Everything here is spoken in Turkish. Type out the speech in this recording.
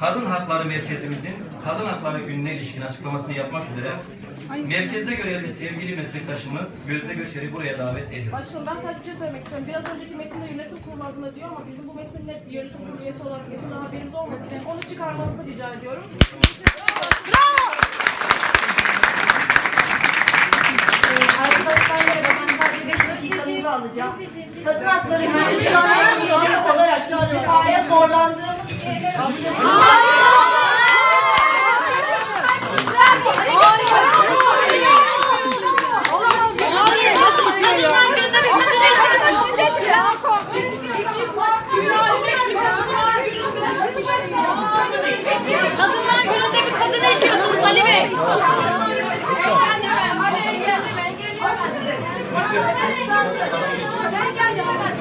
Kadın Hakları Merkezimizin Kadın Hakları Günü'ne ilişkin açıklamasını yapmak üzere merkezde görevli sevgili meslektaşımız Gözde Göçer'i buraya davet ediyor. Başkanım ben sadece bir şey söylemek istiyorum. Biraz önceki metinde yönetim kurulu adına diyor ama bizim bu metinle bir yönetim kurulu üyesi olarak metinden haberimiz olmadığı için onu çıkarmanızı rica ediyorum. Ee, Arkadaşlar merhaba, ben sadece 5 dakikanızı alacağım. Kadın hakları günü Kadınlar gününde bir kadın ediyorsunuz Ali Bey. Ben geldim, ben geldim.